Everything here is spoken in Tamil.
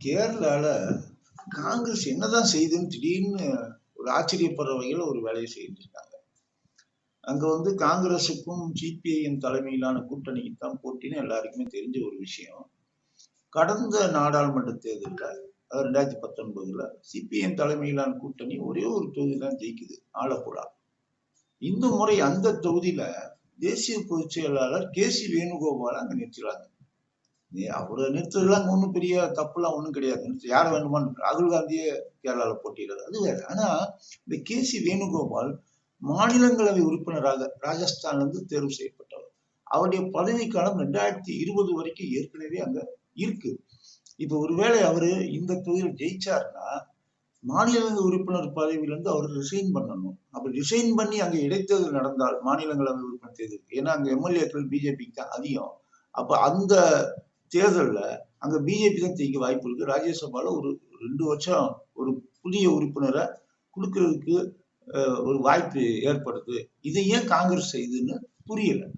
கேரளால காங்கிரஸ் என்னதான் செய்துன்னு திடீர்னு ஒரு ஆச்சரியப்படுற வகையில ஒரு வேலையை செய்துட்டு இருக்காங்க. அங்க வந்து காங்கிரஸுக்கும் சிபிஐஎம் தலைமையிலான கூட்டணிக்கு தான் போட்டின்னு எல்லாருக்குமே தெரிஞ்ச ஒரு விஷயம். கடந்த நாடாளுமன்ற தேர்தலில் ரெண்டாயிரத்தி பத்தொன்பதுல சிபிஎம் தலைமையிலான கூட்டணி ஒரே ஒரு தொகுதி தான் ஜெயிக்குது ஆலப்புழா. இந்த முறை அந்த தொகுதியில தேசிய பொதுச் செயலாளர் கே சி வேணுகோபால் அங்க நிறுத்துறாங்க அவரை நிறுத்துறதுலாம் அங்க ஒன்றும் பெரிய தப்புலாம் ஒன்றும் கிடையாது. யார் வேணுமான்னு ராகுல் காந்தியே கேரளால போட்டியிடுறது அது வேற. ஆனா இந்த கே சி வேணுகோபால் மாநிலங்களவை உறுப்பினராக ராஜஸ்தான்ல இருந்து தேர்வு செய்யப்பட்டவர். அவருடைய பதவிக்காலம் ரெண்டாயிரத்தி இருபது வரைக்கும் ஏற்கனவே அங்க இருக்கு. இப்ப ஒருவேளை அவரு இந்த தொகுதியில் ஜெயிச்சாருன்னா மாநிலங்களவை உறுப்பினர் பதவியிலிருந்து அவர் ரிசைன் பண்ணணும். அப்ப ரிசைன் பண்ணி அங்க இடைத்தேர்தல் நடந்தால் மாநிலங்களவை உறுப்பினர் தேர்தல் ஏன்னா அங்க எம்எல்ஏக்கள் பிஜேபிக்கு தான் அதிகம். அப்ப அந்த தேர்தலில் அங்கே பிஜேபி தான் ஜெயிக்க வாய்ப்பு இருக்குது ராஜ்யசபாவில் ஒரு ரெண்டு வருஷம் ஒரு புதிய உறுப்பினரை கொடுக்கறதுக்கு ஒரு வாய்ப்பு ஏற்படுது. இதை ஏன் காங்கிரஸ் செய்யுதுன்னு புரியலை.